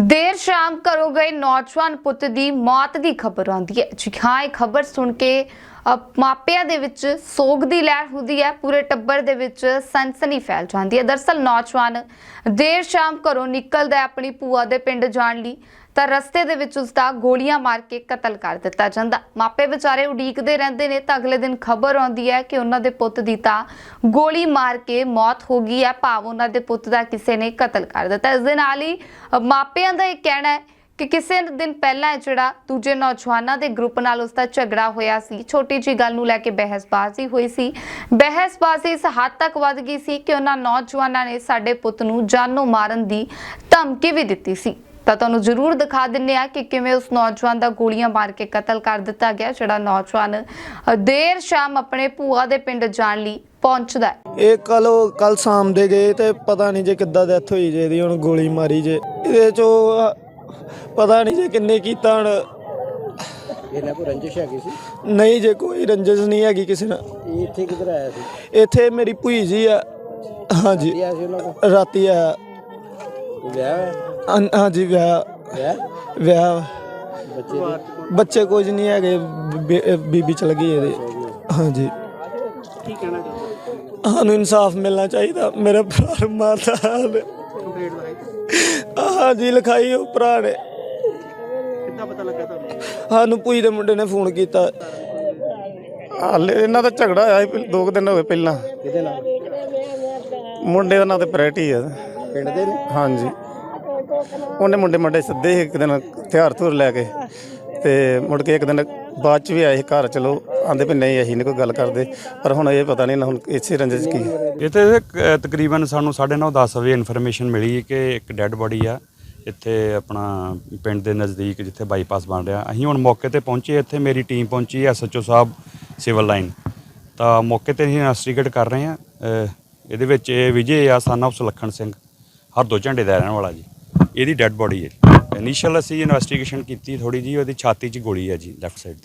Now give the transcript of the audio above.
ਦੇਰ ਸ਼ਾਮ ਘਰੋਂ ਗਏ ਨੌਜਵਾਨ ਪੁੱਤ ਦੀ ਮੌਤ ਦੀ ਖਬਰ ਆਉਂਦੀ ਹੈ। ਜੀ ਹਾਂ ਇਹ ਖਬਰ ਸੁਣ ਕੇ ਅ, ਮਾਪਿਆਂ ਦੇ ਵਿੱਚ ਸੋਗ ਦੀ ਲਹਿਰ ਹੁੰਦੀ ਹੈ। ਪੂਰੇ ਟੱਬਰ ਦੇ ਵਿੱਚ ਸਨਸਨੀ ਫੈਲ ਜਾਂਦੀ ਹੈ। ਦਰਸਲ ਨੌਜਵਾਨ ਦੇਰ ਸ਼ਾਮ ਘਰੋਂ ਨਿਕਲਦਾ ਆਪਣੀ ਭੂਆ ਦੇ ਪਿੰਡ ਜਾਣ ਲਈ। ਤਾਂ ਰਸਤੇ ਦੇ ਵਿੱਚ ਉਸ ਦਾ ਗੋਲੀਆਂ ਮਾਰ ਕੇ ਕਤਲ ਕਰ ਦਿੱਤਾ ਜਾਂਦਾ। ਮਾਪੇ ਵਿਚਾਰੇ ਉਡੀਕਦੇ ਰਹਿੰਦੇ ਨੇ ਤਾਂ ਅਗਲੇ ਦਿਨ ਖਬਰ ਆਉਂਦੀ ਹੈ ਕਿ ਉਹਨਾਂ ਦੇ ਪੁੱਤ ਦੀ ਤਾਂ ਗੋਲੀ ਮਾਰ ਕੇ ਮੌਤ ਹੋ ਗਈ ਹੈ। ਭਾਵ ਉਹਨਾਂ ਦੇ ਪੁੱਤ ਦਾ ਕਿਸੇ ਨੇ ਕਤਲ ਕਰ ਦਿੱਤਾ। ਇਸ ਦੇ ਨਾਲ ਹੀ ਮਾਪਿਆਂ ਦਾ ਇਹ ਕਹਿਣਾ ਹੈ ਕਿ ਕਿਸੇ ਦਿਨ ਪਹਿਲਾਂ ਜਿਹੜਾ ਦੂਜੇ ਨੌਜਵਾਨਾਂ ਦੇ ਗਰੁੱਪ ਨਾਲ ਉਸ ਦਾ ਝਗੜਾ ਹੋਇਆ ਸੀ। ਛੋਟੀ ਜੀ ਗੱਲ ਨੂੰ ਲੈ ਕੇ ਬਹਿਸਬਾਜ਼ੀ ਹੋਈ ਸੀ। ਬਹਿਸਬਾਜ਼ੀ ਇਸ ਹੱਦ ਤੱਕ ਵੱਧ ਗਈ ਸੀ ਕਿ ਉਹਨਾਂ ਨੌਜਵਾਨਾਂ ਨੇ ਸਾਡੇ ਪੁੱਤ ਨੂੰ ਜਾਨੋਂ ਮਾਰਨ ਦੀ ਧਮਕੀ ਵੀ ਦਿੱਤੀ ਸੀ। ਤਾਂ ਤੁਹਾਨੂੰ ਜ਼ਰੂਰ ਦਿਖਾ ਦਿੰਨੇ ਆ ਕਿ ਕਿਵੇਂ ਉਸ ਨੌਜਵਾਨ ਦਾ ਗੋਲੀਆਂ ਮਾਰ ਕੇ ਕਤਲ ਕਰ ਦਿੱਤਾ ਗਿਆ ਜਿਹੜਾ ਨੌਜਵਾਨ ਦੇਰ ਸ਼ਾਮ ਆਪਣੇ ਭੂਆ ਦੇ ਪਿੰਡ ਜਾਣ ਲਈ ਪਹੁੰਚਦਾ ਇਹ ਕੱਲ ਕੱਲ ਸ਼ਾਮ ਦੇ ਗਏ ਤੇ ਪਤਾ ਨਹੀਂ ਜੇ ਕਿੱਦਾਂ ਡੈਥ ਹੋਈ ਜੇ ਇਹਦੀ ਹੁਣ ਗੋਲੀ ਮਾਰੀ ਜੇ। ਇਹਦੇ ਚੋਂ ਪਤਾ ਨਹੀਂ ਜੇ ਕਿੰਨੇ ਕੀਤਾ ਹੁਣ। ਇਹਨਾਂ ਕੋ ਰੰਜਿਸ਼ ਹੈਗੀ ਸੀ? ਨਹੀਂ ਜੇ ਕੋਈ ਰੰਜਿਸ਼ ਨਹੀਂ ਹੈਗੀ ਕਿਸੇ ਨਾਲ। ਇੱਥੇ ਕਿੱਧਰ ਆਇਆ ਸੀ? ਇੱਥੇ ਮੇਰੀ ਭੂਈ ਜੀ ਆ। ਹਾਂਜੀ। ਰਾਤੀ ਆ ਵਿਆਹ ਹੈ? ਹਾਂ- ਹਾਂਜੀ ਵਿਆਹ। ਵਿਆਹ? ਵਿਆਹ। ਬੱਚੇ ਦੀ? ਬੱਚੇ ਕੁਝ ਨਹੀਂ ਹੈਗੇ ਬੇ- ਬੀਬੀ ਚਲ ਗਈ ਇਹਦੇ। ਹਾਂਜੀ। ਕੀ ਕਹਿਣਾ ਚਾਹੁੰਦੇ ਸਾਨੂੰ ਇਨਸਾਫ ਮਿਲਣਾ ਚਾਹੀਦਾ। ਮੇਰੇ ਭਰਾ ਨੂੰ। ਮਾਰਦਾ ਹਾਲ ਕੰਪਲੀਟ ਹਾਂਜੀ ਲਿਖਾਈ ਉਹ ਭਰਾ ਨੇ। ਕਿੱਦਾਂ ਪਤਾ ਲੱਗਾ ਤੁਹਾਨੂੰ? ਸਾਨੂੰ ਪੂਈ ਦੇ ਮੁੰਡੇ ਨੇ ਫੋਨ ਕੀਤਾ। ਹਾਲੇ ਇਹਨਾਂ ਦਾ ਝਗੜਾ ਹੋਇਆ ਸੀ ਦੋ ਕੁ ਦਿਨ ਹੋ ਗਏ ਪਹਿਲਾਂ। ਕਿਹਦੇ ਨਾਲ? ਮੁੰਡੇ ਦਾ ਨਾਂ ਤੇ ਪ੍ਰੈਟੀ ਆ। ਪਿੰਡ ਦੇ ਨੇ। ਹਾਂਜੀ। ਉਹਨੇ ਮੁੰਡੇ ਮੁੰਡੇ ਸੱਦੇ ਸੀ ਇੱਕ ਦਿਨ ਹਥਿਆਰ ਧੁਰ ਲੈ ਕੇ ਤੇ ਮੁੜ ਕੇ ਇੱਕ ਦਿਨ ਬਾਅਦ ਚ ਵੀ ਆਏ ਸੀ ਘਰ ਚਲੋ ਆਂਦੇ ਵੀ ਨਹੀਂ ਅਸੀਂ ਨਹੀਂ ਕੋਈ ਗੱਲ ਕਰਦੇ। ਪਰ ਹੁਣ ਇਹ ਪਤਾ ਨਹੀਂ ਨਾ ਹੁਣ ਇਸੇ ਰੰਜਿਸ਼ ਕੀ ਇਹ ਤੇ ਅ, ਤਕਰੀਬਨ ਸਾਨੂੰ 9:30 10 ਵਜੇ ਇਨਫੋਰਮੇਸ਼ਨ ਮਿਲੀ ਕਿ ਇੱਕ ਡੈੱਡ ਬੋਡੀ ਆ। ਇੱਥੇ ਆਪਣਾ ਪਿੰਡ ਦੇ ਨਜ਼ਦੀਕ ਜਿੱਥੇ ਬਾਈਪਾਸ ਬਣ ਰਿਹਾ। ਅਸੀਂ ਹੁਣ ਮੌਕੇ ਤੇ ਪਹੁੰਚੇ ਇੱਥੇ ਮੇਰੀ ਟੀਮ ਪਹੁੰਚੀ ਐਸਐਚਓ ਸਾਹਿਬ ਸਿਵਲ ਲਾਈਨ ਤਾਂ ਮੌਕੇ ਤੇ ਅਸੀਂ ਇਨਵੈਸਟੀਗੇਟ ਕਰ ਰਹੇ ਹਾਂ। ਇਹਦੇ ਵਿੱਚ ਇਹ ਵਿਜੇ ਆ ਸਨ of ਸੁਲੱਖਣ ਸਿੰਘ। ਹਰਦੋ ਝੰਡੇ ਦਾ ਰਹਿਣ ਵਾਲਾ ਜੀ। ਇਹਦੀ ਡੈੱਡ ਬੋਡੀ ਹੈ। ਇਨੀਸ਼ੀਅਲ ਅਸੀਂ ਇਨਵੈਸਟੀਗੇਸ਼ਨ ਕੀਤੀ ਥੋੜੀ ਜੀ ਉਹਦੀ ਛਾਤੀ 'ਚ ਗੋਲੀ ਹੈ ਜੀ ਲੈਫਟ ਸਾਈਡ ਤੇ।